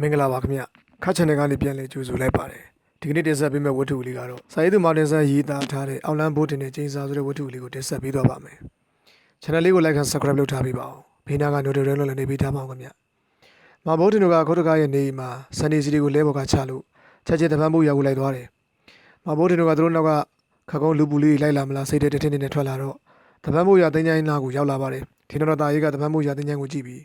မင်္ဂလာပါခင်ဗျခတ်ချန်နယ်ကနေပြန်လည်ကြိုဆိုလိုက်ပါတယ်ဒီကနေ့တင်ဆက်ပေးမယ့်ဝတ္ထုလေးကတော့စာရေးသူမာတင်ဆန်ရေးသားထားတဲ့အောက်လန်းဘိုးတင်တဲ့ကျင်းစာဆိုတဲ့ဝတ္ထုလေးကိုတင်ဆက်ပေးသွားပါမယ် channel လေးကို like and subscribe လုပ်ထားပေးပါဦးဘေးနားက notification လုံးလည်းနေပေးထားပါအောင်ခင်ဗျမာဘိုးတင်တို့ကခုတ်တကားရဲ့နေအိမ်မှာစန်နေစီတွေကိုလဲဘော်ကချလို့ချက်ချင်းတပန်းဖို့ရောက်ကိုလိုက်သွားတယ်မာဘိုးတင်တို့ကသူတို့နောက်ကခကုံးလူပူလေးလိုက်လာမလားစိတ်တဲ့တင်းတင်းနဲ့ထွက်လာတော့တပန်းဖို့ရတင်းချိုင်းနာကိုရောက်လာပါတယ်ဒီတော့တာရေးကတပန်းဖို့ရတင်းချိုင်းကိုကြည့်ပြီး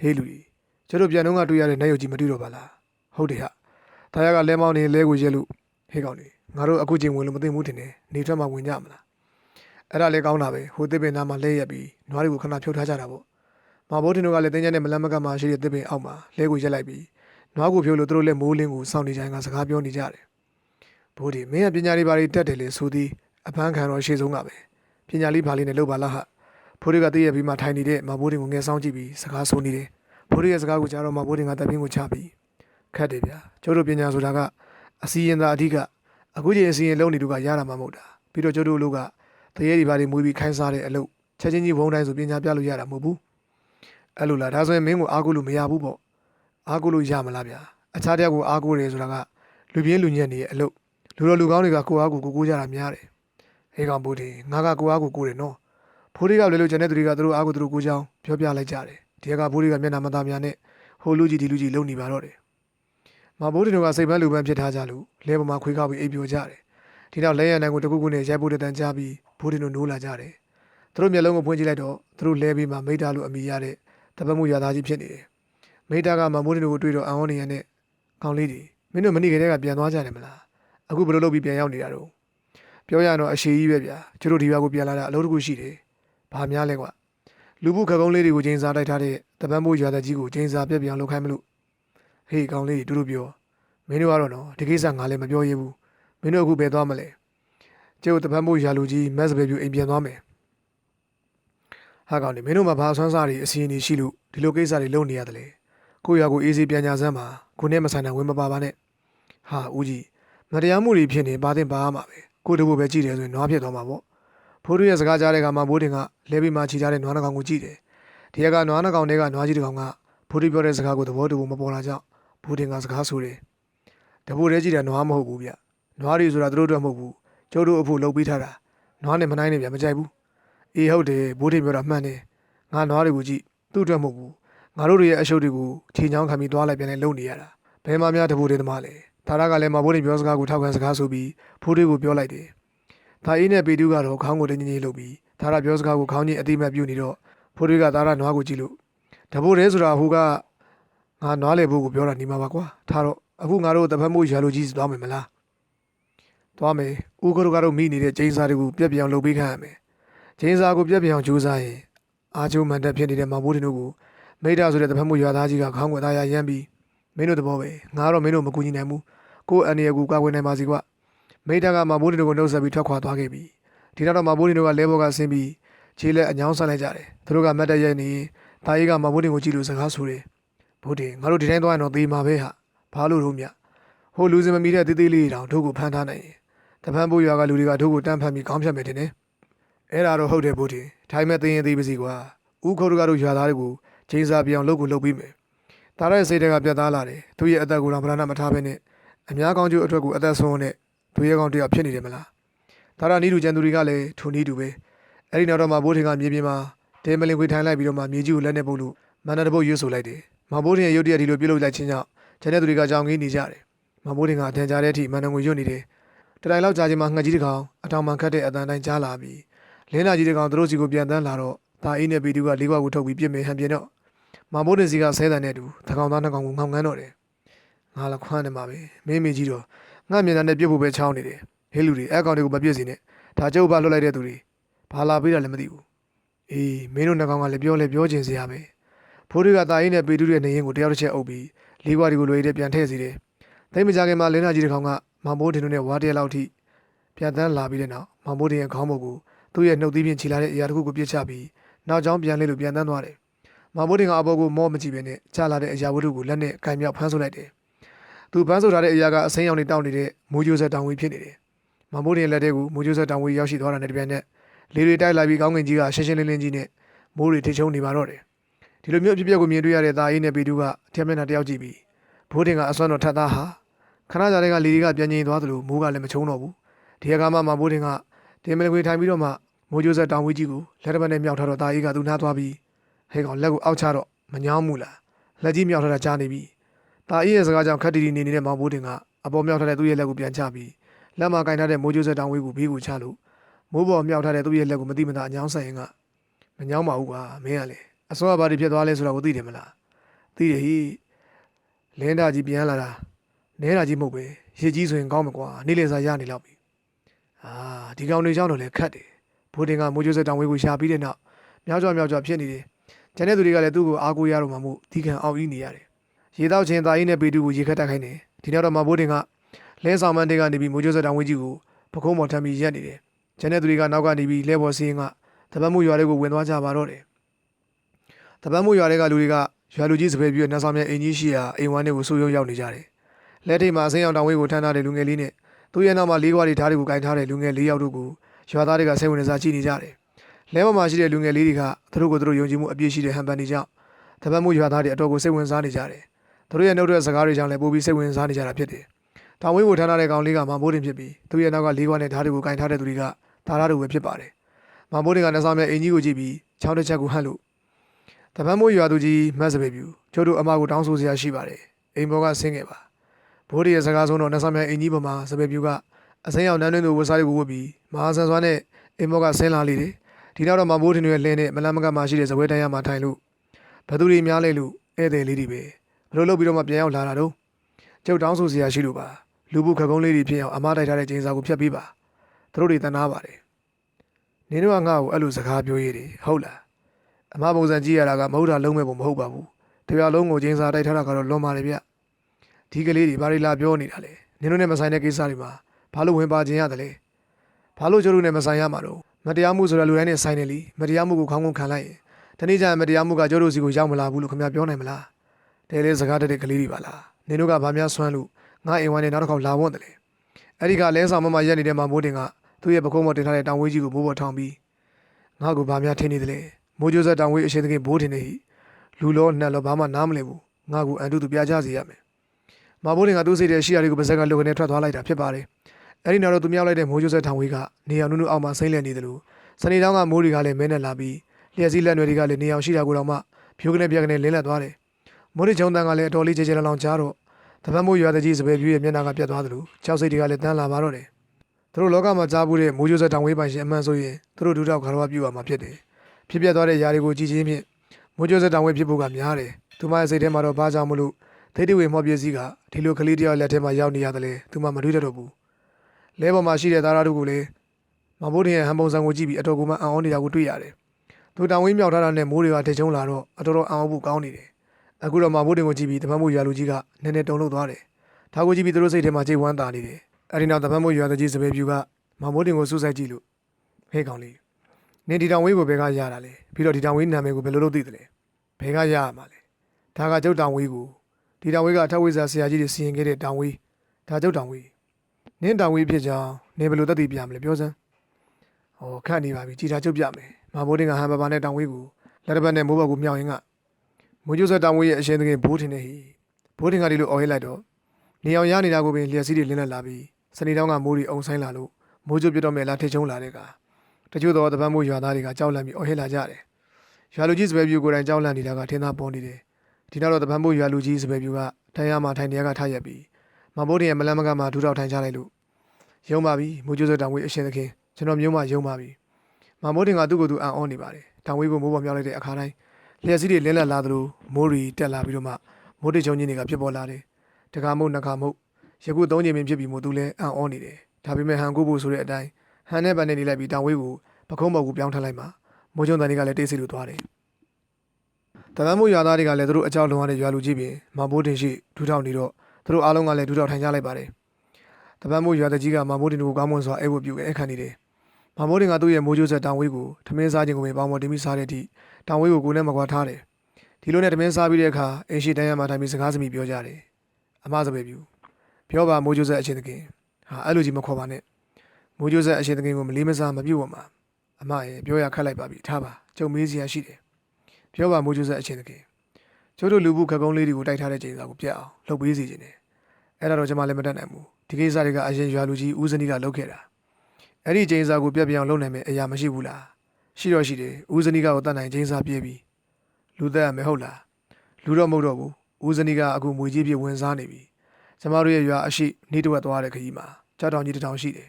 ဟေးလူကြီး ကျတို့ပြန်တော့ကတွေ့ရတဲ့နတ်ရုပ်ကြီးမတွေ့တော့ပါလားဟုတ်တယ်ဟာ။တာယာကလဲမောင်းနေလဲကိုရက်လို့ဟေးကောင်နေငါတို့အခုချိန်ဝင်လို့မသိဘူးထင်တယ်။နေထွက်မှဝင်ကြမလား။အဲ့ဒါလည်းကောင်းတာပဲ။ဟိုတစ်ပင်နားမှာလဲရက်ပြီးနွားတွေကိုခဏဖြုတ်ထားကြတာပေါ့။မဘိုးတင်တို့ကလည်းတင်းကျပ်နဲ့မလန်းမကတ်မှရှိတဲ့တစ်ပင်အောက်မှာလဲကိုရက်လိုက်ပြီးနွားကိုဖြုတ်လို့သူတို့လည်းမိုးလင်းကိုစောင့်နေကြရင်ကစကားပြောနေကြတယ်။ဘိုးဒီမင်းကပညာလေးပါလေးတက်တယ်လေဆိုသည်အပန်းခံတော့ရှေ့ဆုံးကပဲ။ပညာလေးပါလေးနဲ့လုပ်ပါလားဟာ။ဖိုးတွေကတည့်ရပြီးမှထိုင်နေတဲ့မဘိုးတင်ကိုငယ်ဆောင်ကြည့်ပြီးစကားဆိုနေတယ်။ ဖိုးတွေရဲ့စကားကိုကြားတော့မဘိုးတင်ကတပ်ပင်းကိုချပြီးခတ်တယ်ဗျာကျိုးတို့ပညာဆိုတာကအစီရင်သာအဓိကအခုချိန်အစီရင်လုံးနေတူကရတာမှမဟုတ်တာပြီးတော့ကျိုးတို့လူကတရေဒီပါတွေမွေးပြီးခိုင်းစားတဲ့အလုပ်ချက်ချင်းကြီးဘုံတိုင်းဆိုပညာပြလို့ရတာမဟုတ်ဘူးအဲ့လိုလားဒါဆိုရင်မင်းကိုအားကိုးလို့မရဘူးပေါ့အားကိုးလို့ရမလားဗျာအခြားတယောက်ကိုအားကိုးတယ်ဆိုတာကလူပြင်းလူညံ့နေရဲ့အလုပ်လူတော်လူကောင်းတွေကကိုအားကိုကိုကိုးကြတာများတယ်ဟေးကောင်ဘိုးဒီငါကကိုအားကိုကိုးတယ်နော်ဖိုးတွေကလည်းလို့ကျန်တဲ့သူတွေကသူတို့အားကိုသူတို့ကိုးချောင်းပြောပြလိုက်ကြတယ် ဒီကဘိုးတွေကမျက်နှာမသားများနဲ့ဟိုလူကြီးဒီလူကြီးလုံနေပါတော့တယ်မဘိုးတင်တို့ကစိတ်ပန်းလူပန်းဖြစ်ထားကြလို့လဲပေါ်မှာခွေးကောက်ပြီးအိပ်ပျော်ကြတယ်ဒီနောက်လဲရန်နိုင်ကိုတခုခုနဲ့ရိုက်ဖို့တန်ကြားပြီးဘိုးတင်တို့နိုးလာကြတယ်သူတို့မျက်လုံးကိုဖွင့်ကြည့်လိုက်တော့သူတို့လဲပြီးမှမိသားလို့အမိရတဲ့တပတ်မှုရသားကြီးဖြစ်နေတယ်မိသားကမဘိုးတင်တို့ကိုတွေ့တော့အံဟောနေရတဲ့ကောင်းလေးတွေမင်းတို့မနေ့ကတည်းကပြန်သွားကြတယ်မလားအခုဘယ်လိုလုပ်ပြီးပြန်ရောက်နေတာတော့ပြောရတော့အရှိကြီးပဲဗျာကျတို့ဒီဘက်ကိုပြန်လာတာအလုပ်တစ်ခုရှိတယ်ဘာများလဲကွာ လူမှုခကုံးလေးတွေကိုချိန်စားတိုက်ထားတဲ့တပတ်မှုရသားကြီးကိုချိန်စားပြက်ပြောင်းလုပ်ခိုင်းမလို့ဟေးကောင်းလေးတူတူပြောမင်းတို့ကတော့နော်ဒီကိစ္စငါလည်းမပြောရဘူးမင်းတို့အခုဘယ်သွားမလဲကျုပ်တပတ်မို့ရာလူကြီးမက်စပယ်ပြူအိမ်ပြန်သွားမယ်ဟာကောင်လေမင်းတို့မှာဘာဆွမ်းစားတွေအစီအရင်ရှိလို့ဒီလိုကိစ္စတွေလုပ်နေရတယ်လေကိုရွာကိုအေးစီပြန်ညာစမ်းပါကိုနဲ့မဆိုင်တဲ့ဝင်မပါပါနဲ့ဟာဦးကြီးမတရားမှုတွေဖြစ်နေပါတဲ့ပါမှာပဲကိုတဘူပဲကြည့်တယ်ဆိုရင်နွားဖြစ်သွားမှာပေါ့ ဖိုးတို့ရဲ့စကားကြားတဲ့ကမှဘိုးတင်ကလဲပြီးမှခြိထားတဲ့နွားနှကောင်ကိုကြည့်တယ်ဒီကနွားနှကောင်တွေကနွားကြီးတစ်ကောင်ကဖိုးတို့ပြောတဲ့စကားကိုသဘောတူဖို့မပေါ်လာကြောင်းဘိုးတင်ကစကားဆိုတယ်တပူရဲကြည့်တာနွားမဟုတ်ဘူးဗျနွားတွေဆိုတာသူတို့အတွက်မဟုတ်ဘူးကျုပ်တို့အဖို့လှုပ်ပေးထားတာနွားနဲ့မနိုင်နဲ့ဗျမကြိုက်ဘူးအေးဟုတ်တယ်ဘိုးထိန်ပြောတာမှန်တယ်ငါနွားတွေကိုကြည့်သူ့အတွက်မဟုတ်ဘူးငါတို့တွေရဲ့အရှုပ်တွေကိုချိန်ချောင်းခံပြီးသွားလိုက်ပြန်လဲလုံနေရတာဘယ်မှများတပူတွေသမားလဲဒါရကလည်းမဘိုးထိန်ပြောစကားကိုထောက်ခံစကားဆိုပြီးဖိုးတွေကိုပြောလိုက်တယ် ဒါအေးနဲ့ပေတူးကတော့ခေါင်းကိုတင်းကြီးကြီးလှုပ်ပြီးဒါရပြောစကားကိုခေါင်းကြီးအတိမတ်ပြုတ်နေတော့ဖိုးတွေကဒါရနွားကိုကြည့်လို့တပူရဲဆိုတာဟိုကငါနွားလေဘိုးကိုပြောတာနေမှာပါကွာထားတော့အခုငါတို့တပတ်မှုရလိုကြီးသွားမယ်မလားသွားမယ်ဦးကတော့ကတော့မိနေတဲ့ကျင်းစာတွေကိုပြက်ပြောင်လုပ်ပေးခံရမယ်ကျင်းစာကိုပြက်ပြောင်ကြိုးစားရင်အာချိုမန်တက်ဖြစ်နေတဲ့မောင်ဘိုးတင်တို့ကိုမိတာဆိုတဲ့တပတ်မှုရွာသားကြီးကခေါင်းကွယ်သားရရမ်းပြီးမင်းတို့တဘောပဲငါတော့မင်းတို့မကူညီနိုင်ဘူးကိုယ်အနေရကူကာကွယ်နိုင်ပါစီကွ မိတာကမောင်ဘိုးတင်တို့ကိုနှုတ်ဆက်ပြီးထွက်ခွာသွားခဲ့ပြီဒီတော့မောင်ဘိုးတင်တို့ကလဲဘောကဆင်းပြီးခြေလက်အညောင်းဆက်လိုက်ကြတယ်သူတို့ကမတ်တက်ရဲ့နေတာကြီးကမောင်ဘိုးတင်ကိုကြည့်လို့စကားဆိုတယ်ဘိုးတင်ငါတို့ဒီတိုင်းသွားရင်တော့သေမှာပဲဟာဘာလို့လို့မြဟိုလူစင်မမီတဲ့တေးသေးလေးတောင်တို့ကိုဖမ်းထားနိုင်ရင်တပန်းဖို့ရွာကလူတွေကတို့ကိုတန်းဖမ်းပြီးခေါင်းဖြတ်မယ်တင်တယ်အဲ့ဒါတော့ဟုတ်တယ်ဘို့တင်ထိုင်မဲ့သိရင်သိပါစီကွာဥခုတ်တို့ကတော့ရွာသားတွေကိုချိန်စာပြောင်လုပ်ကိုလုပ်ပြီးမယ်ဒါရဲစိတ်တွေကပြတ်သားလာတယ်သူရဲ့အသက်ကိုတော့ဗလာနာမထားဘဲနဲ့အများကောင်းကျိုးအတွက်ကိုအသက်ဆုံးနဲ့ သူရဲ့ကောင်းတယောက်ဖြစ်နေတယ်မလားဒါရနီးတူကျန်သူတွေကလည်းထုံနီးတူပဲအဲ့ဒီနောက်တော့မှဘိုးထင်ကမြေပြင်မှာတဲမလင်ခွေထိုင်လိုက်ပြီးတော့မှမြေကြီးကိုလက်နဲ့ပုတ်လို့မန္တတပုတ်ရွတ်ဆိုလိုက်တယ်မဘိုးထင်ရဲ့ရုတ်တရက်ဒီလိုပြုတ်လုပ်လိုက်ခြင်းကြောင့်ကျန်တဲ့သူတွေကကြောင်ကြီးနေကြတယ်မမိုးတင်ကအထင်ကြားတဲ့အထိမန္တန်ကိုရွတ်နေတယ်။တတိုင်လောက်ကြာချိန်မှာငှက်ကြီးတစ်ကောင်အထောင်မှန်ခတ်တဲ့အတန်တိုင်းကြားလာပြီးလင်းလာကြီးတစ်ကောင်သူတို့စီကိုပြန်တန်းလာတော့ဒါအင်းနဲ့ပီတူကလေးခွက်ကိုထုတ်ပြီးပြစ်မယ်ဟန်ပြင်းတော့မမိုးတင်စီကဆဲတန်နဲ့တူတကောင်သားနှစ်ကောင်ကိုငောင်ငန်းတော့တယ်။ငါလည်းခွမ်းနေမှာပဲမင်းမေကြီးတော့ ငါမျက်နှာနဲ့ပြစ်ဖို့ပဲချောင်းနေတယ်။ဟေးလူတွေအဲ့ကောင်တွေကိုမပြစ်စီနဲ့ဒါကျုပ်ဘာလွတ်လိုက်တဲ့သူတွေဘာလာပေးတာလည်းမသိဘူး။အေးမင်းတို့နှစ်ကောင်ကလည်းပြောလဲပြောချင်စရာပဲ။ဖိုးတွေကတာအင်းနဲ့ပီတူရဲ့နေရင်ကိုတယောက်တစ်ချက်အုပ်ပြီးလေးခွက်တွေကိုလွေတဲ့ပြန်ထည့်စီတယ်။သိမကြခင်မှာလင်းနာကြီးတစ်ကောင်ကမောင်ဘိုးတင်တို့နဲ့ဝါတရက်လောက်ထိပြန်တန်းလာပြီးတဲ့နောက်မောင်ဘိုးတင်ရဲ့ခေါင်းပေါ်ကိုသူ့ရဲ့နှုတ်သီးဖြင့်ခြိလာတဲ့အရာတစ်ခုကိုပြစ်ချပြီးနောက်ကျောင်းပြန်လဲလို့ပြန်တန်းသွားတယ်။မောင်ဘိုးတင်ကအပေါ်ကိုမောမကြည့်ပဲနဲ့ချလာတဲ့အရာဝတ္ထုကိုလက်နဲ့ကင်မြောက်ဖမ်းဆုပ်လိုက်တယ်။ သူဖမ်းဆုပ်ထားတဲ့အရာကအစိမ်းရောင်တွေတောက်နေတဲ့မူဂျိုဆက်တောင်ဝေးဖြစ်နေတယ်။မောင်ဘိုးတင်ရဲ့လက်ထဲကိုမူဂျိုဆက်တောင်ဝေးရောက်ရှိသွားတာနဲ့တပြိုင်နက်လေတွေတိုက်လာပြီးကောင်းကင်ကြီးကရှင်းရှင်းလင်းလင်းကြီးနဲ့မိုးတွေထိချုံနေပါတော့တယ်။ဒီလိုမျိုးအဖြစ်အပျက်ကိုမြင်တွေ့ရတဲ့သားအေးနဲ့ပီတူကအထက်မျက်နှာတယောက်ကြည့်ပြီးဘိုးတင်ကအစွမ်းတော်ထက်သားဟာခဏကြာတဲ့ကလီဒီကပြန်ငြိမ်သွားသလိုမိုးကလည်းမချုံတော့ဘူးဒီအခါမှမဘိုးတင်ကတင်မလခွေထိုင်ပြီးတော့မှမိုးကျိုးဆက်တောင်ဝီကြီးကိုလက်တစ်ပတ်နဲ့မြောက်ထားတော့တာအေးကသူနားသွားပြီးဟဲကောင်လက်ကိုအောက်ချတော့မညောင်းဘူးလားလက်ကြီးမြောက်ထားတာကြားနေပြီ တာအေးရဲ့စကားကြောင့်ခက်တီတီနေနေတဲ့မောင်ဘိုးတင်ကအပေါ်မြောက်ထားတဲ့သူ့ရဲ့လက်ကိုပြန်ချပြီးလက်မှာကင်ထားတဲ့မိုးကျိုးဆက်တောင်ဝီကိုဘေးကိုချလို့မိုးပေါ်မြောက်ထားတဲ့သူ့ရဲ့လက်ကိုမတိမတာအညောင်းဆက်ရင်ကမညောင်းပါဘူးကွာမင်းကလေအစောကဘာတွေဖြစ်သွားလဲဆိုတာကိုသိတယ်မလားသိတယ်ဟိလင်းတာကြီးပြန်လာတာနဲတာကြီးမဟုတ်ပဲရစ်ကြီးဆိုရင်ကောင်းမှာကွာနေ့လည်စာရနေလောက်ပြီအာဒီကောင်တွေကြောင့်တော့လည်းခတ်တယ်ဘိုးတင်ကမိုးကျိုးဆက်တောင်ဝီကိုရှာပြီးတဲ့နောက်မြောက်ကြောမြောက်ကြောဖြစ်နေတယ်ကျန်တဲ့သူတွေကလည်းသူ့ကိုအားကိုးရတော့မှမို့ဒီကန်အောင်ကြီးနေရတယ် ရေတောက်ချင်းတာကြီးနဲ့ပေတူကိုရေခတ်တက်ခိုင်းတယ်ဒီနောက်တော့မဘိုးတင်ကလဲဆောင်မန်းတေကနေပြီးမိုးကျိုးဆက်တောင်ဝီကြီးကိုပခုံးပေါ်ထမ်းပြီးရက်နေတယ်ကျန်တဲ့သူတွေကနောက်ကနေပြီးလဲပေါ်စီးရင်ကတပတ်မှုရွာလေးကိုဝင်သွားကြပါတော့တယ်တပတ်မှုရွာတွေကလူတွေကရွာလူကြီးစပယ်ပြီးတော့နှဆောင်မြအင်ကြီးရှိရာအိမ်ဝမ်းတွေကိုစူးရုံရောက်နေကြတယ်လက်ထိပ်မှာအစိမ်းအောင်တောင်ဝေးကိုထမ်းထားတဲ့လူငယ်လေးနဲ့သူ့ရဲ့နောက်မှာလေးခွားတွေဓာတ်တွေကိုကင်ထားတဲ့လူငယ်လေးယောက်တို့ကိုရွာသားတွေကစိတ်ဝင်စားကြည့်နေကြတယ်လဲပေါ်မှာရှိတဲ့လူငယ်လေးတွေကသူတို့ကိုသူတို့ယုံကြည်မှုအပြည့်ရှိတဲ့ဟန်ပန်တွေကြောင့်တပတ်မှုရွာသားတွေအတော်ကိုစိတ်ဝင်စားနေကြတယ် သူတို့ရဲ့နှုတ်ထွက်စကားတွေကြောင့်လည်းပိုပြီးစိတ်ဝင်စားနေကြတာဖြစ်တယ်တောင်ဝေးကိုထမ်းထားတဲ့ကောင်လေးကမမိုးတင်ဖြစ်ပြီးသူ့ရဲ့နောက်ကလေးခွားနဲ့ဓာတ်တွေကိုကင်ထားတဲ့သူတွေကဒါရတို့ပဲဖြစ်ပါတယ်မမိုးတင်ကနှဆောင်မြအင်ကြီးကိုကြည့်ပြီးချောင်းတစ်ချက်ကိုဟန့်လို့တပတ်မှုရွာသူကြီးမတ်စပယ်ပြူကျိုးတို့အမကိုတောင်းဆိုစရာရှိပါတယ်အိမ်ဘောကဆင်းခဲ့ပါဘိုးရီရဲ့စကားဆုံးတော့နှဆမ်းမြိုင်အင်ကြီးပေါ်မှာစပယ်ပြူကအစိမ်းအောင်နန်းတွင်းသူဝတ်စားတွေကိုဝတ်ပြီးမဟာဆန်စွာနဲ့အိမ်ဘောကဆင်းလာလေတယ်ဒီနောက်တော့မဘိုးထင်ရဲ့လင်းနဲ့မလန်းမကမှရှိတဲ့ဇပွဲတန်းရမှာထိုင်လို့ဘသူတွေများလဲလို့ဧည့်သည်လေးတွေပဲ ဘလို့လုပ်ပြီးတော့မှပြန်ရောက်လာတာတော့ကျုပ်တောင်းဆိုစရာရှိလို့ပါလူမှုခကုံးလေးတွေဖြစ်အောင်အမားတိုက်ထားတဲ့ချိန်စာကိုဖျက်ပေးပါသူတို့တွေတနာပါတယ်နင်တို့ကငါ့ကိုအဲ့လိုစကားပြောရည်တယ်ဟုတ်လားအမပုံစံကြည့်ရတာကမဟုတ်တာလုံးမဲ့ပုံမဟုတ်ပါဘူးတရားလုံးကိုချိန်စာတိုက်ထားတာကတော့လွန်ပါတယ်ဗျဒီကလေးတွေဘာတွေလာပြောနေတာလဲနင်တို့နဲ့မဆိုင်တဲ့ကိစ္စတွေမှာဘာလို့ဝင်ပါခြင်းရတယ်လဲဘာလို့ကျတို့နဲ့မဆိုင်ရမှာတော့မတရားမှုဆိုတာလူတိုင်းနဲ့ဆိုင်တယ်လीမတရားမှုကိုခေါင်းကုန်ခံလိုက်ရင်တနေ့ကျရင်မတရားမှုကကျတို့စီကိုရောက်မလာဘူးလို့ခင်ဗျာပြောနိုင်မလား တဲလေးစကားတက်တဲ့ကလေးတွေပါလားနင်တို့ကဘာများဆွမ်းလို့ငါအိမ်ဝိုင်းနဲ့နောက်တစ်ခေါက်လာဝတ်တယ်လေအဲ့ဒီကလဲဆောင်မမရက်နေတဲ့မှာမိုးတင်ကသူ့ရဲ့ပကုံးပေါ်တင်ထားတဲ့တောင်ဝေးကြီးကိုမိုးပေါ်ထောင်ပြီးငါ့ကိုဘာများထင်နေတယ်လဲမိုးကျိုးဆက်တောင်ဝေးအရှင်သခင်ဘိုးတင်နေဟိလူလောနှက်လောဘာမှနားမလည်ဘူးငါ့ကိုအန်တုသူပြကြစီရမယ်မဘိုးတင်ကသူ့စိတ်ထဲရှိရတွေကိုပါဇက်ကလုကနေထွက်သွားလိုက်တာဖြစ်ပါတယ်။အဲဒီနောက်တော့သူမြောက်လိုက်တဲ့မိုးကျိုးဆက်ထောင်ဝေးကနေအောင်နုနုအောက်မှာစိမ့်လည်နေတယ်လို့စနေတောင်းကမိုးတွေကလည်းမဲနဲ့လာပြီးလျှက်စည်းလက်နွယ်တွေကလည်းနေအောင်ရှိတာကိုတော့မှဖြိုးကနေပြက်ကနေလင်းလက်သွားတယ်။ မိုးတွေချုံတန်းကလည်းအတော်လေးကြဲကြဲလောင်လောင်ကြားတော့တပတ်မိုးရွာတဲ့ကြီးစပယ်ပြည့်ရဲ့မျက်နှာကပြတ်သွားတယ်လို့ကြောက်စိတ်တွေကလည်းတန်းလာပါတော့တယ်။သူတို့လောကမှာကြားဘူးတဲ့မိုးကျိုးဆက်ထောင်ဝေးပိုင်ရှင်အမှန်ဆိုရင်သူတို့ဒုတောက်ခါတော်ပြူရမှာဖြစ်တယ်။ဖြစ်ပြသွားတဲ့ຢာတွေကိုကြည်ချင်းဖြင့်မိုးကျိုးဆက်ထောင်ဝေးဖြစ်ဖို့ကများတယ်။သူမရဲ့စိတ်ထဲမှာတော့ဘာကြောင့်မလို့သိတိဝေမော်ပြည့်စည်းကဒီလိုကလေးတယောက်လက်ထဲမှာရောက်နေရတယ်လေသူမှမတွေးတတ်တော့ဘူးလဲပေါ်မှာရှိတဲ့သားရတို့ကိုလည်းမဘိုးတင်ရဲ့ဟန်ပုံစံကိုကြည့်ပြီးအတော်ကိုမှအံ့ဩနေတာကိုတွေ့ရတယ်သူတောင်ဝင်းမြောက်ထားတာနဲ့မိုးတွေကထိချုံလာတော့အတော်တော်အံ့ဩဖို့ကောင်းနေတယ် အခုတော့မဘိုးတင်ကိုကြည့်ပြီးတမန်မိုးရွာလူကြီးကနည်းနည်းတုန်လှုပ်သွားတယ်ဒါကိုကြည့်ပြီးသူတို့စိတ်ထဲမှာကြိတ်ဝမ်းသာနေတယ်အဲဒီနောက်တမန်မိုးရွာတကြီးစပယ်ပြူကမဘိုးတင်ကိုစူးစိုက်ကြည့်လို့ဟဲ့ကောင်လေးနင်ဒီတောင်ဝင်းကိုဘယ်ကရတာလဲပြီးတော့ဒီတောင်ဝင်းနာမည်ကိုဘယ်လိုလုပ်သိတယ်လဲဘယ်ကရရမှာလဲဒါကကျုပ်တောင်ဝင်းကိုဒီတောင်ဝေးကအထက်ဝေးစာဆရာကြီးတွေစီရင်ခဲ့တဲ့တောင်ဝေးဒါကျုပ်တောင်ဝေးနင်းတောင်ဝေးဖြစ်ကြောင်းနေဘယ်လိုသက်သေပြမလဲပြောစမ်းဟောခန့်နေပါပြီကြည်တာကျုပ်ပြမယ်မဘိုးတင်ကဟန်ပပါနဲ့တောင်ဝေးကိုလက်တစ်ပတ်နဲ့မိုးဘက်ကိုမြောက်ရင်က မိုးကျိုးဆက်တောင်ဝေးရဲ့အရှင်သခင်ဘိုးတင်နေဟိဘိုးတင်ကဒီလိုအော်ဟစ်လိုက်တော့နေအောင်ရနေတာကိုပင်လျှက်စီးတွေလင်းလက်လာပြီးစနေတောင်းကမိုးတွေအုံဆိုင်လာလို့မိုးကျိုးပြတ်တော့မဲ့လာထိတ်ချုံလာတဲ့ကတချို့တော့တပန်းမိုးရွာသားတွေကကြောက်လန့်ပြီးအော်ဟစ်လာကြတယ်ရွာလူကြီးစပယ်ပြူကိုယ်တိုင်ကြောက်လန့်နေတာကထင်းသားပေါ်နေတယ်ဒီနောက်တော့တပန်းဖို့ရွာလူကြီးစပယ်ပြူကထိုင်ရမှာထိုင်နေရကထားရက်ပြီးမဘိုးတင်ရဲ့မလန်းမကမှာဒူးတောက်ထိုင်ချလိုက်လို့ယုံပါပြီမူကျိုးစတောင်ဝေးအရှင်သခင်ကျွန်တော်မျိုးမယုံပါပြီမဘိုးတင်ကသူ့ကိုယ်သူအံ့ဩနေပါတယ်တောင်ဝေးကိုမိုးပေါ်မြောက်လိုက်တဲ့အခါတိုင်း လျှက်စီးတွေလင်းလက်လာသလိုမိုးရီတက်လာပြီးတော့မှမိုးတိတ်ချုံကြီးတွေကဖြစ်ပေါ်လာတယ်တကားမုတ်နှကားမုတ်ယခုသုံးချိန်ပင်ဖြစ်ပြီးမို့သူလည်းအံ့ဩနေတယ်ဒါပေမဲ့ဟန်ကိုဖို့ဆိုတဲ့အတိုင်းဟန်နဲ့ပန်နဲ့နေလိုက်ပြီးတောင်ဝေးကိုပခုံးပေါ်ကိုပြောင်းထလိုက်မှာမိုးချုံတန်တွေကလည်းတိတ်ဆိတ်လို့သွားတယ်တပန်းမှုရွာသားတွေကလည်းသူတို့အကြောက်လွန်ရတဲ့ရွာလူကြီးပြင်မဘိုးတင်ရှိဒူးထောက်နေတော့သူတို့အားလုံးကလည်းဒူးထောက်ထိုင်ကြလိုက်ပါတယ်တပန်းမှုရွာတကြီးကမဘိုးတင်ကိုကောင်းမွန်စွာအဲ့ဝတ်ပြုအခန့်နေတယ် မဘိုးတင်ကသူ့ရဲ့မိုးကြိုးဆက်တောင်ဝေးကိုထမင်းစားခြင်းကိုပဲပေါင်းပေါ်တင်ပြီးစားတဲ့အထိတောင်ဝေးကိုကိုယ်နဲ့မကွာထားတယ်ဒီလိုနဲ့ထမင်းစားပြီးတဲ့အခါအင်းရှိတန်းရမှာထိုင်ပြီးစကားစမိပြောကြတယ်အမစပယ်ပြူပြောပါမိုးကြိုးဆက်အချင်းတကင်ဟာအဲ့လိုကြီးမခေါ်ပါနဲ့မိုးကြိုးဆက်အချင်းတကင်ကိုမလေးမစားမပြုတ်ပါမှာအမရဲ့ပြောရခက်လိုက်ပါပြီထားပါကြုံမေးစရာရှိတယ်ပြောပါမိုးကျိုးဆက်အချင်းတကယ်ကျိုးတို့လူမှုခက်ကုန်းလေးတွေကိုတိုက်ထားတဲ့ချိန်စာကိုပြတ်အောင်လှုပ်ပေးစီခြင်းတယ်အဲ့ဒါတော့ကျွန်မလည်းမတတ်နိုင်ဘူးဒီကိစ္စတွေကအရင်ရွာလူကြီးဦးစနီကလုပ်ခဲ့တာ အဲ့ဒီချိန်စာကိုပြတ်ပြအောင်လုပ်နိုင်မယ့်အရာမရှိဘူးလားရှိတော့ရှိတယ်ဦးစနီကကိုတတ်နိုင်ချိန်စာပြည့်ပြီလူသက်ရမယ်ဟုတ်လားလူတော့မဟုတ်တော့ဘူးဦးစနီကအခုမွေကြီးပြဝင်စားနေပြီကျမတို့ရဲ့ရွာအရှိနေတဝက်သွားတဲ့ခကြီးမှာကြောက်တောင်ကြီးတစ်တောင်ရှိတယ်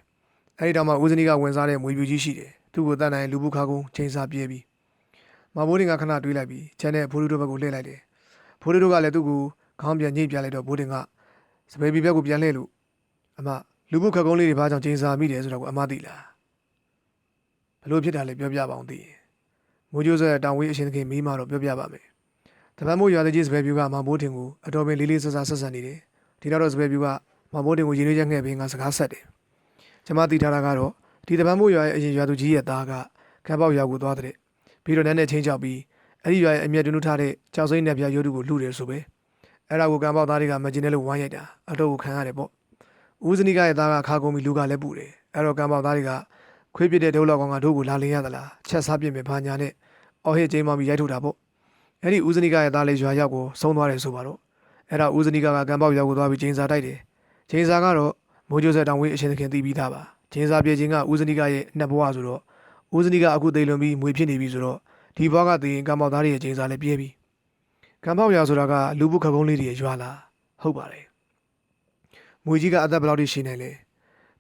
အဲ့ဒီတောင်မှာဦးစနီကဝင်စားတဲ့မွေပြူကြီးရှိတယ်သူ့ကိုတတ်နိုင်လူမှုခါကုန်းချိန်စာပြည့်ပြီမဘိုးတင်ကခဏတွေးလိုက်ပြီးချန်တဲ့ဖိုးလူတို့ဘက်ကိုလှည့်လိုက်တယ်ဖိုးတို့ကလည်းသူ့ကိုခေါင်းပြန်ညှိပြလိုက်တော့ဘိုးတင်ကစပယ်ဘီဘက်ကိုပြန်လှည့်လို့အမ လူမှုခက်ကုန်းလေးတွေဘာကြောင့်ကျင်းစာမိတယ်ဆိုတော့ကိုအမသိလားဘလို့ဖြစ်တာလဲပြောပြပါအောင်သိရင်မိုးကျိုးဆွဲတောင်ဝေးအရှင်သခင်မိမတော့ပြောပြပါမယ်တပန်းမိုးရွာတဲ့ကြီးစပယ်ဘီကမဘိုးတင်ကိုအတော်ပင်လေးလေးဆဆဆက်ဆက်နေတယ်ဒီတော့စပယ်ဘီကမဘိုးတင်ကိုရင်းနှီးချက်ငှဲ့ပြီးငါစကားဆက်တယ်ကျွန်မသိထားတာကတော့ဒီတပန်းမိုးရွာရဲ့အရင်ရွာသူကြီးရဲ့သားကကံပေါက်ရွာကိုသွားတဲ့ပြီးတော့နန်းနဲ့ချင်းချောက်ပြီးအဲ့ဒီရွာရဲ့အမျက်တွန်းထားတဲ့ကြောက်စိမ့်နဲ့ပြရိုးတူကိုလှူတယ်ဆိုပဲအဲ့ဒါကိုကံပေါက်သားတွေကမကျင်တဲ့လို့ဝိုင်းရိုက်တာအတော့ကိုခံရတယ်ပေါ့ ဦးဇနီကရဲ့သားကခါကုန်ပြီလူကလည်းပူတယ်အဲ့တော့ကံပေါက်သားတွေကခွေးပြစ်တဲ့ဒုလောက်ကောင်ကတို့ကိုလာလင်ရသလားချက်စားပြစ်မယ်ဘာညာနဲ့အော်ဟစ်ချင်းမှပြီးရိုက်ထုတ်တာပေါ့အဲ့ဒီဦးဇနီကရဲ့သားလေးရွာရောက်ကိုဆုံးသွားတယ်ဆိုပါတော့အဲ့ဒါဦးဇနီကကကံပေါက်ရောက်ကိုသွားပြီးချင်းစာတိုက်တယ်ချင်းစာကတော့မိုးကျိုးဆက်တောင်ဝေးအရှင်သခင်သိပြီးသားပါချင်းစာပြေချင်းကဦးဇနီကရဲ့နှစ်ဘဝဆိုတော့ဦးဇနီကအခုသိလွန်ပြီးမွေဖြစ်နေပြီဆိုတော့ဒီဘဝကသိရင်ကံပေါက်သားတွေရဲ့ချင်းစာလည်းပြဲပြီကံပေါက်ရဆိုတာကလူပုခကုန်းလေးတွေရွာလာဟုတ်ပါတယ် မွေကြီးကအသက်ဘယ်လောက်ထိရှိနေလဲ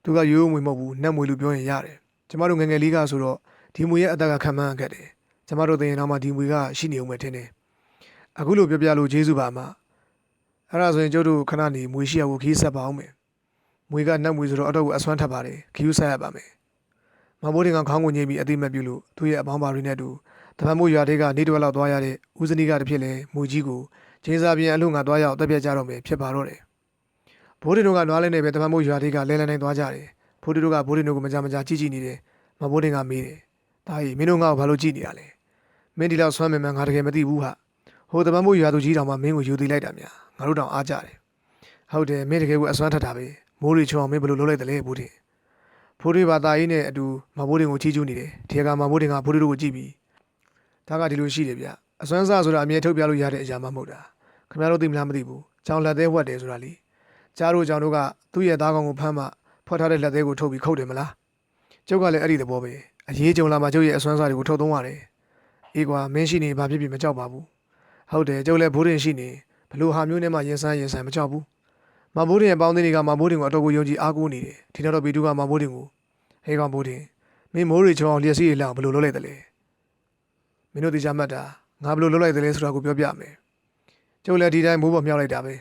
သူကရိုးရိုးမွေမဟုတ်ဘူးနတ်မွေလူပြောရင်ရတယ်ကျမတို့ငယ်ငယ်လေးကဆိုတော့ဒီမွေရဲ့အသက်ကခံမှန်းခဲ့တယ်ကျမတို့သိရင်တော့မှဒီမွေကရှိနေဦးမယ်ထင်တယ်အခုလိုပြောပြလို့ဂျေစုပါအမအဲ့ဒါဆိုရင်ကျုပ်တို့ခဏနေမွေရှိရကိုခီးဆက်ပါအောင်မယ်မွေကနတ်မွေဆိုတော့အတော့ကိုအစွမ်းထပ်ပါတယ်ခီးယူဆက်ရပါမယ်မဘိုးတင်ကခေါင်းကိုညှိပြီးအတိမတ်ပြုလို့သူ့ရဲ့အပေါင်းပါတွေနဲ့အတူတပံမိုးရွာတွေကနေတဝက်လောက်သွားရတဲ့ဦးစနီကတစ်ဖြစ်လဲမူကြီးကိုချင်းစာပြန်အလို့ငါသွားရအောင်တက်ပြတ်ကြတော့မယ်ဖြစ်ပါတော့တယ် ဘိုးဒီတို့ကနွားလဲနေပဲတပံမိုးရွာတွေကလဲလဲနိုင်သွားကြတယ်ဘိုးဒီတို့ကဘိုးဒီတို့ကိုမကြမကြကြည့်ကြည့်နေတယ်မဘိုးတင်ကမေးတယ်ဒါကြီးမင်းတို့ငါ့ကိုဘာလို့ကြည့်နေရလဲမင်းဒီလောက်ဆွမ်းမင်မှန်ငါတကယ်မသိဘူးဟာဟိုတပံမိုးရွာသူကြီးတောင်မှမင်းကိုယူသိလိုက်တာများငါတို့တောင်အားကြတယ်ဟုတ်တယ်မင်းတကယ်ကိုအစွမ်းထက်တာပဲမိုးရီချုံအောင်မင်းဘယ်လိုလုပ်လိုက်တယ်လဲဘိုးတင်ဘိုးဒီဘာသာရေးနဲ့အတူမဘိုးတင်ကိုချီးကျူးနေတယ်ဒီကမဘိုးတင်ကဘိုးဒီတို့ကိုကြည့်ပြီးဒါကဒီလိုရှိတယ်ဗျအစွမ်းစားဆိုတာအမြဲထုတ်ပြလို့ရတဲ့အရာမှမဟုတ်တာခင်ဗျားတို့သိမလားမသိဘူးကြောင်လက်သေးဝတ်တယ်ဆိုတာလေ ကြားတို့ကြောင်တို့ကသူ့ရဲ့သားကောင်ကိုဖမ်းမှဖွက်ထားတဲ့လက်သေးကိုထုတ်ပြီးခုတ်တယ်မလားကျုပ်ကလည်းအဲ့ဒီသဘောပဲအရေးကြုံလာမှကျုပ်ရဲ့အစွမ်းစားတွေကိုထုတ်သုံးရတယ်အေးကွာမင်းရှိနေဘာဖြစ်ဖြစ်မကြောက်ပါဘူးဟုတ်တယ်ကျုပ်လည်းဘိုးရင်ရှိနေဘလို့ဟာမျိုးနဲ့မှရင်ဆန်းရင်ဆန်းမကြောက်ဘူးမဘိုးရင်ပေါင်းသေးတွေကမဘိုးရင်ကိုအတော်ကိုယုံကြည်အားကိုးနေတယ်ဒီတော့ဘီတူကမဘိုးရင်ကိုဟေးကောင်ဘိုးရင်မင်းမိုးရီချုံအောင်လျက်စီးရလောက်ဘလို့လုပ်လိုက်တယ်လဲမင်းတို့တရားမှတ်တာငါဘယ်လိုလုပ်လိုက်သလဲဆိုတာကိုပြောပြမယ်ကျုပ်လည်းဒီတိုင်းမိုးပေါ်မြောက်လိုက်တာပဲ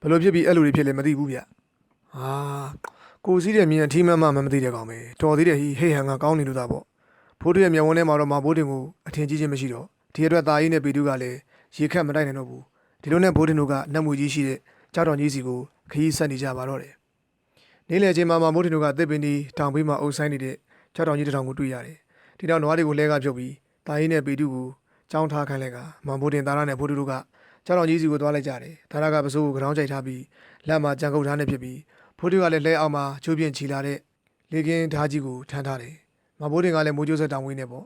ဘယ်လိုဖြစ်ပြီးအဲ့လိုတွေဖြစ်လဲမသိဘူးဗျဟာကိုစည်းတဲ့မြင်အထီးမှန်းမှမသိတဲ့ကောင်ပဲတော်သေးတယ်ဟိဟေးဟန်ကကောင်းနေလို့သာပေါ့ဖိုးတို့ရဲ့မျက်ဝန်းထဲမှာတော့မဘိုးတင်ကိုအထင်ကြီးချင်းမရှိတော့ဒီအတွက်ตาကြီးနဲ့ပီတူကလည်းရေခတ်မတိုက်နိုင်တော့ဘူးဒီလိုနဲ့ဘိုးတင်တို့ကနတ်မူကြီးရှိတဲ့ကြောက်တော်ကြီးစီကိုခရီးဆက်နေကြပါတော့တယ်နေ့လယ်ချိန်မှာမဘိုးတင်တို့ကတစ်ပင်ဒီတောင်ပေးမှာအုပ်ဆိုင်နေတဲ့ကြောက်တော်ကြီးတစ်ထောင်ကိုတွေ့ရတယ်ဒီတော့နွားတွေကိုလဲကဖြုတ်ပြီးတာရင်နဲ့ပေတုကိုကြောင်းထားခိုင်းလိုက်ကမန်ဘိုတင်သားရနဲ့ဖိုးတူတို့က ကျောင်းတော်ကြီးစီကိုသွားလိုက်ကြတယ်။ဒါရကပစိုးကိုကြောင်းကြိုက်ထားပြီးလက်မှာကြံကုတ်ထားနေဖြစ်ပြီးဖိုးတူကလည်းလဲအောင်မှာချိုးပြင်းချီလာတဲ့လေကင်းဓာကြီးကိုထမ်းထားတယ်။မန်ဘိုတင်ကလည်းမိုးကျိုးဆက်တောင်ဝင်းနေပေါ့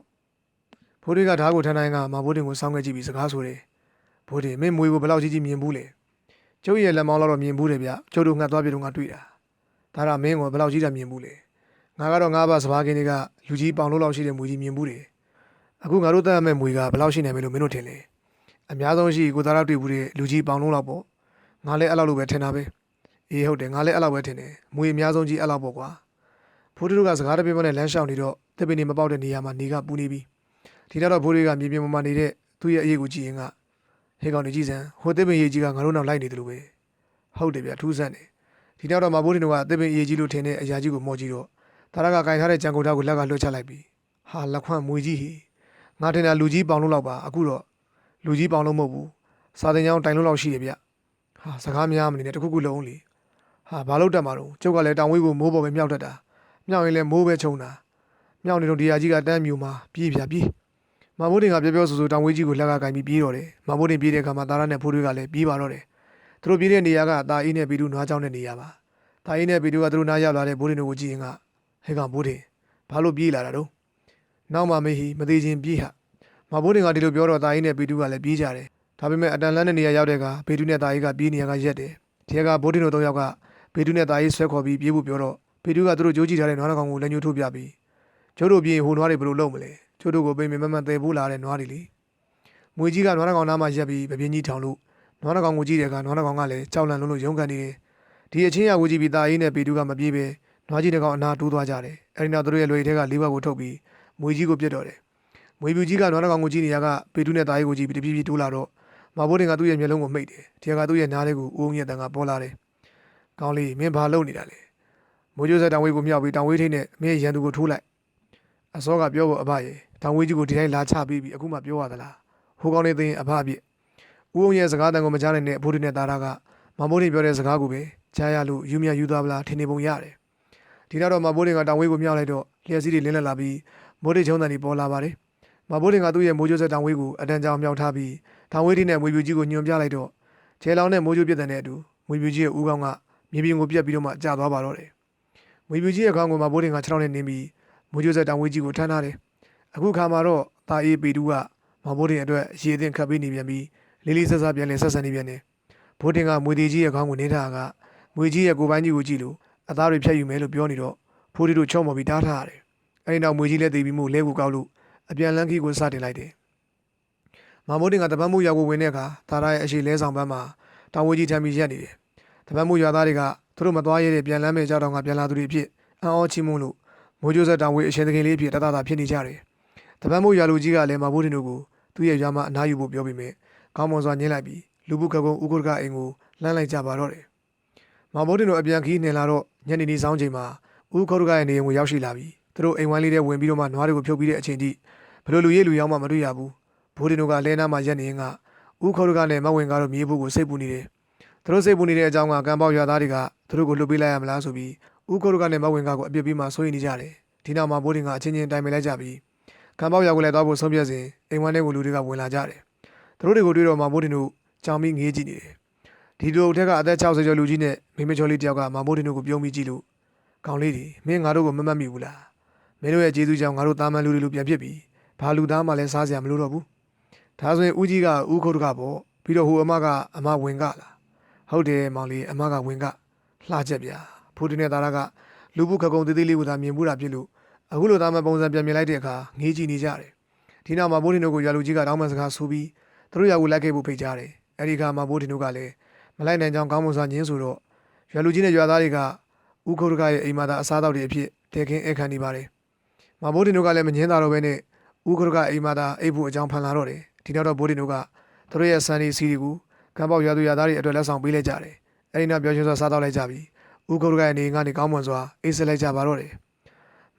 ။ဖိုးတူကဓာကိုထမ်းတိုင်းကမန်ဘိုတင်ကိုစောင်းခဲ့ကြည့်ပြီးစကားဆိုတယ်။ဘိုတင်မင်းမွေကိုဘယ်လောက်ကြီးကြီးမြင်ဘူးလဲ။ကျုပ်ရဲ့လက်မောင်းလောက်တော့မြင်ဘူးတယ်ဗျ။ကျုပ်တို့ငှက်သွားပြတော့ငါတွေ့တာ။ဒါရမင်းကိုဘယ်လောက်ကြီးတာမြင်ဘူးလဲ။ငါကတော့ငါးပါးစပါးကင်းတွေကလူကြီးပေါင်လို့လောက်ရှိတဲ့မွေကြီးမြင်ဘူးတယ်။အခုငါတို့တက်ရမယ့်မွေကဘယ်လောက်ရှိနိုင်မလို့မင်းတို့ထင်လဲ အများဆုံးရှိကိုသားတော့တွေ့ဘူးတဲ့လူကြီးပေါင်လုံးလောက်ပေါ့ငါလည်းအဲ့လောက်လို့ပဲထင်တာပဲအေးဟုတ်တယ်ငါလည်းအဲ့လောက်ပဲထင်တယ်မွေအများဆုံးကြီးအဲ့လောက်ပေါ့ကွာဖိုးတို့ကစကားတပြင်းမနဲ့လမ်းလျှောက်နေတော့တစ်ပင်နေမပေါက်တဲ့နေရာမှာနေကပူနေပြီဒီတော့ဖိုးတွေကမြေပြင်ပေါ်မှာနေတဲ့သူ့ရဲ့အရေးကိုကြည့်ရင်ကဟေးကောင်နေကြည့်စမ်းဟိုတစ်ပင်ရေးကြီးကငါတို့နောက်လိုက်နေတယ်လို့ပဲဟုတ်တယ်ဗျထူးဆန်းတယ်ဒီတော့မဘိုးတွေကတစ်ပင်ရေးကြီးလို့ထင်တဲ့အရာကြီးကိုမော်ကြည့်တော့ဒါရကကင်ထားတဲ့ကြံကုန်သားကိုလက်ကလွှတ်ချလိုက်ပြီဟာလက်ခွန့်မွေကြီးဟီငါတင်တာလူကြီးပေါင်လုံးလောက်ပါအခုတော့ လူကြီးပေါင်လုံးမဟုတ်ဘူးစာတင်ကြောင်တိုင်လုံးလောက်ရှိတယ်ဗျဟာစကားများမနေနဲ့တခုခုလုံးလေဟာဘာလို့တက်မှာတော့ကျုပ်ကလည်းတောင်ဝေးကိုမိုးပေါ်ပဲမြောက်တတ်တာမြောက်ရင်လည်းမိုးပဲချုံတာမြောက်နေတော့ဒီယာကြီးကတန်းမြူမှာပြေးပြပြေးမဘိုးတင်ကပြောပြောဆိုဆိုတောင်ဝေးကြီးကိုလက်ကကင်ပြီးပြေးတော့တယ်မဘိုးတင်ပြေးတဲ့အခါမှာတာရနဲ့ဖိုးတွေကလည်းပြေးပါတော့တယ်သူတို့ပြေးတဲ့နေရာကတာအေးနဲ့ပီတူနွားချောင်းတဲ့နေရာပါတာအေးနဲ့ပီတူကသူတို့နားရောက်လာတဲ့ဘိုးတင်တို့ကိုကြည့်ရင်ကဟဲ့ကောင်ဘိုးတင်ဘာလို့ပြေးလာတာတော့နောက်မှမေးဟီမသေးချင်းပြေးဟာ မဘိုးတင်ကဒီလိုပြောတော့တာရင်နဲ့ပီတူကလည်းပြေးကြတယ်ဒါပေမဲ့အတန်လန်းတဲ့နေရာရောက်တဲ့ကဘေတူနဲ့တာကြီးကပြေးနေရကရက်တယ်ဒီကဘိုးတင်တို့၃ယောက်ကဘေတူနဲ့တာကြီးဆွဲခေါ်ပြီးပြေးဖို့ပြောတော့ဘေတူကသူတို့ကြိုးကြည့်ထားတဲ့နွားတစ်ကောင်ကိုလက်ညှိုးထိုးပြပြီးကျိုးတို့ပြေးဟိုနွားတွေဘယ်လိုလုပ်မလဲကျိုးတို့ကိုပိန်ပင်မမန်တဲဖို့လာတဲ့နွားတွေလေမွေကြီးကနွားတစ်ကောင်နားမှာရက်ပြီးပပြင်းကြီးထောင်လို့နွားတစ်ကောင်ကိုကြည့်တဲ့ကနွားတစ်ကောင်ကလည်းကြောက်လန့်လုံးလို့ရုန်းကန်နေတယ်ဒီအချင်းရကိုကြည့်ပြီးတာကြီးနဲ့ဘေတူကမပြေးပဲနွားကြီးတစ်ကောင်အနာတိုးသွားကြတယ်အဲဒီနောက်သူတို့ရဲ့လွေထဲကလေးဘက်ကိုထုတ်ပြီးမွေကြီးကိုပြစ်တော့တယ် မွေပြူကြီးကနွားတစ်ကောင်ကိုကြည့်နေရကဘေတူနဲ့တာကြီးကိုကြည့်ပြီးတပြေးပြေးတိုးလာတော့မဘိုးတင်ကသူ့ရဲ့မျက်လုံးကိုမိတ်တယ်။ဒီကသူ့ရဲ့နားလေးကိုဦးုံရဲ့တန်ကပေါ်လာတယ်။ကောင်းလေးမင်းဘာလုပ်နေတာလဲ။မိုးကျိုးဆက်တောင်ဝေးကိုမြောက်ပြီးတောင်ဝေးထိန်းနဲ့မင်းရဲ့ရန်သူကိုထိုးလိုက်။အစောကပြောဖို့အဘရဲ့တောင်ဝေးကြီးကိုဒီတိုင်းလာချပြီးပြီအခုမှပြောရသလား။ဟိုကောင်းလေးသိရင်အဘအပြစ်။ဦးုံရဲ့စကားတန်ကိုမကြားနိုင်တဲ့အဘိုးတင်နဲ့သားရကမဘိုးတင်ပြောတဲ့စကားကိုပဲကြားရလို့ယူမြယူသွားပလားထင်နေပုံရတယ်။ဒီတော့မဘိုးတင်ကတောင်ဝေးကိုမြောက်လိုက်တော့လျှက်စီးတွေလင်းလက်လာပြီးမိုးတိတ်ချုံတန်တွေပေါ်လာပါတယ်။ မဘိုးတင်ကသူ့ရဲ့မိုးကျိုးဆက်တောင်ဝေးကိုအတန်ကြောင်မြောက်ထားပြီးထောင်ဝေးတီနဲ့မွေပြူကြီးကိုညွန်ပြလိုက်တော့ကျဲလောင်းနဲ့မိုးကျိုးပြစ်တဲ့အတူမွေပြူကြီးရဲ့ဦးခေါင်းကမြေပြင်ကိုပြက်ပြီးတော့မှကျသွားပါတော့တယ်။မွေပြူကြီးရဲ့ခေါင်းကိုမဘိုးတင်ကခြေထောက်နဲ့နင်းပြီးမိုးကျိုးဆက်တောင်ဝေးကြီးကိုထမ်းထားတယ်။အခုခါမှာတော့တာအေးပေတူကမဘိုးတင်အတွက်ရေအသင်ခတ်ပေးနေပြန်ပြီးလေးလေးဆက်ဆက်ပြန်လဲဆက်ဆံနေပြန်တယ်။ဘိုးတင်ကမွေတီကြီးရဲ့ခေါင်းကိုနင်းထားကမွေကြီးရဲ့ကိုယ်ပိုင်းကြီးကိုကြည့်လို့အသားတွေဖြတ်ယူမယ်လို့ပြောနေတော့ဖိုးတီတို့ချုံမော်ပြီးတားထားရတယ်။အဲဒီနောက်မွေကြီးလည်းတည်ပြီးမှုလဲကိုကောက်လို့ အပြန်လန်းခီကိုစတင်လိုက်တယ်။မမိုးတင်ကတပတ်မှုရောက်ကိုဝင်တဲ့အခါဒါရရဲ့အရှိလဲဆောင်ဘက်မှာတောင်ဝေးကြီးထမ်းပြီးရက်နေတယ်။တပတ်မှုရွာသားတွေကသူတို့မသွားရတဲ့ပြန်လမ်းမဲ့ကြောက်တောင်ကပြန်လာသူတွေအဖြစ်အံ့ဩချီးမွမ်းလို့မိုးကျိုးဆက်တောင်ဝေးအရှင်သခင်လေးအဖြစ်တတတာဖြစ်နေကြတယ်။တပတ်မှုရွာလူကြီးကလည်းမမိုးတင်တို့ကိုသူ့ရဲ့ရွာမှာအနားယူဖို့ပြောပြီးမြဲကောင်းမွန်စွာညှင်းလိုက်ပြီးလူပုခကုံဥက္ကုရကအိမ်ကိုလှမ်းလိုက်ကြပါတော့တယ်။မမိုးတင်တို့အပြန်ခီးနေလာတော့ညနေနေဆောင်ချိန်မှာဥက္ကုရကရဲ့နေအိမ်ကိုရောက်ရှိလာပြီး သူတို့အိမ်ဝိုင်းလေးထဲဝင်ပြီးတော့မှနွားတွေကိုဖြုတ်ပြီးတဲ့အချိန်ထိဘယ်လိုလူရဲလူရောင်းမှမတွေ့ရဘူး။ဘိုးတင်တို့ကလဲနားမှာရက်နေရင်ကဥခေါ်တို့ကလည်းမဝင်ကားတော့မြေဖို့ကိုစိတ်ပူနေတယ်။သူတို့စိတ်ပူနေတဲ့အကြောင်းကကံပေါက်ရွာသားတွေကသူတို့ကိုလှုပ်ပေးလိုက်ရမလားဆိုပြီးဥခေါ်တို့ကလည်းမဝင်ကားကိုအပြစ်ပေးမှစိုးရိမ်နေကြတယ်။ဒီနောက်မှာဘိုးတင်ကအချင်းချင်းတိုင်ပင်လိုက်ကြပြီးကံပေါက်ရွာကိုလည်းသွားဖို့ဆုံးဖြတ်စဉ်အိမ်ဝမ်းထဲကိုလူတွေကဝင်လာကြတယ်။သူတို့တွေကိုတွေ့တော့မှဘိုးတင်တို့ကြောင်ပြီးငေးကြည့်နေတယ်။ဒီလိုအထက်ကအသက်60ကျော်လူကြီးနဲ့မိမချော်လေးတယောက်ကမဘိုးတင်တို့ကိုပြုံးပြီးကြည့်လို့ကောင်းလေးတွေမင်းငါတို့ကိုမမှတ်မိဘူးလား။ မင်းတို့ရဲ့ကျေးဇူးကြောင့်ငါတို့တာမန်လူတွေလူပြန်ဖြစ်ပြီ။ဘာလူသားမှလည်းစားစရာမလိုတော့ဘူး။ဒါဆိုရင်ဦးကြီးကဦးခုတ်တကပေါ့ပြီးတော့ဟိုအမကအမဝင်ကလားဟုတ်တယ်မောင်လေးအမကဝင်ကလှချက်ဗျာဖိုးတင်တဲ့သားရကလူပုခကုံသေးသေးလေးကိုသာမြင်မှုတာဖြစ်လို့အခုလိုသားမပုံစံပြန်မြင်လိုက်တဲ့အခါငေးကြည့်နေကြတယ်ဒီနောက်မှာဘိုးတင်တို့ကိုရွာလူကြီးကတောင်းပန်စကားဆိုပြီးသူတို့ရွာကိုလိုက်ခဲ့ဖို့ဖိတ်ကြားတယ်အဲဒီကမှဘိုးတင်တို့ကလည်းမလိုက်နိုင်ကြောင်းကောင်းမွန်စွာညင်းဆိုတော့ရွာလူကြီးနဲ့ရွာသားတွေကဦးခုတ်တကရဲ့အိမ်မှာသာအစားအသောက်တွေအဖြစ်တဲခင်းအခမ်းနေပါတယ် မဘိုးတင်တို့ကလည်းမငင်းတာတော့ပဲနဲ့ဥက္ကရကအိမ်မာသာအိပ်ဖို့အကြောင်းဖန်လာတော့တယ်ဒီနောက်တော့ဘိုးတင်တို့ကသူတို့ရဲ့ဆန်ရီစီတွေကိုကံပေါက်ရွာသူရွာသားတွေအတွက်လက်ဆောင်ပေးလိုက်ကြတယ်အဲဒီနောက်ပြောချင်းစွာစားတော့လိုက်ကြပြီးဥက္ကရကရဲ့နေငါနေကောင်းမွန်စွာအိပ်စက်လိုက်ကြပါတော့တယ်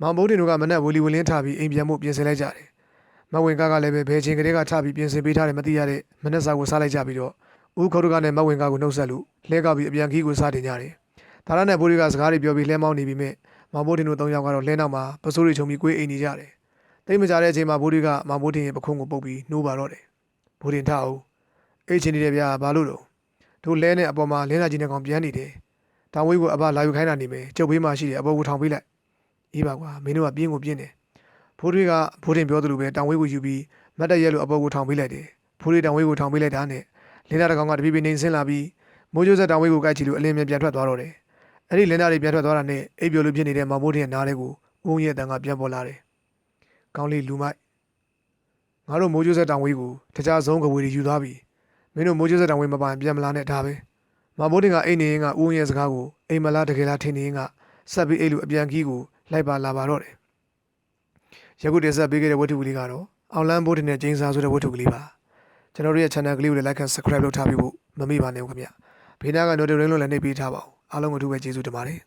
မောင်ဘိုးတင်တို့ကမနဲ့ဝလီဝလင်းထပြီးအိမ်ပြန်ဖို့ပြင်ဆင်လိုက်ကြတယ်မဝင်ကကလည်းပဲဘယ်ချိန်ကလေးကထပြီးပြင်ဆင်ပေးထားတယ်မသိရတဲ့မနဲ့စာကိုစားလိုက်ကြပြီးတော့ဥက္ကရကနဲ့မဝင်ကကိုနှုတ်ဆက်လို့လဲကောက်ပြီးအပြန်ခီးကိုစတင်ကြတယ်ဒါရနဲ့ဘိုးတွေကစကားတွေပြောပြီးလဲမောင်းနေပြီးမြဲ မောင်ဘိုးတင်တို့၃ယောက်ကတော့လဲနောက်မှာပစိုးတွေချုံပြီးကိုယ်အိမ်နေကြတယ်တိတ်မကြတဲ့အချိန်မှာဘိုးတွေကမဘိုးတင်ရဲ့ပခုံးကိုပုတ်ပြီးနှိုးပါတော့တယ်ဘိုးတင်ထအောင်အိတ်ချင်နေတယ်ဗျာဘာလို့တော့တို့လဲနဲ့အပေါ်မှာလင်းလာကြီးနဲ့ကောင်ပြန်နေတယ်တောင်ဝေးကိုအဘလာယူခိုင်းတာနေမယ်ကျုပ်ဘေးမှာရှိတယ်အပေါ်ကိုထောင်ပေးလိုက်အေးပါကွာမင်းတို့ကပြင်းကိုပြင်းတယ်ဘိုးတွေကဘိုးတင်ပြောသလိုပဲတောင်ဝေးကိုယူပြီးမတ်တက်ရဲလို့အပေါ်ကိုထောင်ပေးလိုက်တယ်ဘိုးတွေတောင်ဝေးကိုထောင်ပေးလိုက်တာနဲ့လင်းလာတကောင်ကတပြိပြနေဆင်းလာပြီးမိုးကျိုးဆက်တောင်ဝေးကိုကိုက်ချီလို့အလင်းမြန်ပြန်ထွက်သွားတော့တယ် အဲ့ဒီလင်းလာတွေပြန်ထွက်သွားတာနဲ့အိပ်ပြိုလို့ဖြစ်နေတဲ့မဘိုးတင်ရဲ့နားလေးကိုဦးုံရဲ့အတန်ကပြန်ပေါ်လာတယ်ကောင်းလေးလူမိုက်ငါတို့မိုးကျိုးဆက်တောင်ဝေးကိုတခြားဆုံးကဝေတွေယူသွားပြီမင်းတို့မိုးကျိုးဆက်တောင်ဝေးမပိုင်ပြန်မလာနဲ့ဒါပဲမဘိုးတင်ကအိတ်နေရင်ကဦးရဲ့စကားကိုအိမ်မလားတကယ်လားထင်နေရင်ကဆက်ပြီးအိတ်လူအပြန်ကြီးကိုလိုက်ပါလာပါတော့တယ်ယခုတည်းဆက်ပေးခဲ့တဲ့ဝတ္ထုကလေးကတော့အောင်လန်းဘိုးတင်နဲ့ဂျင်းစာဆိုတဲ့ဝတ္ထုကလေးပါကျွန်တော်တို့ရဲ့ channel ကလေးကိုလည်း like and subscribe လုပ်ထားပြီးဖို့မမေ့ပါနဲ့ဦးခင်ဗျဘေးနားက notification လို့လည်းနှိပ်ပေးထားပါအောင် အားလုံးကိုအထူးပဲကျေးဇူးတင်ပါတယ်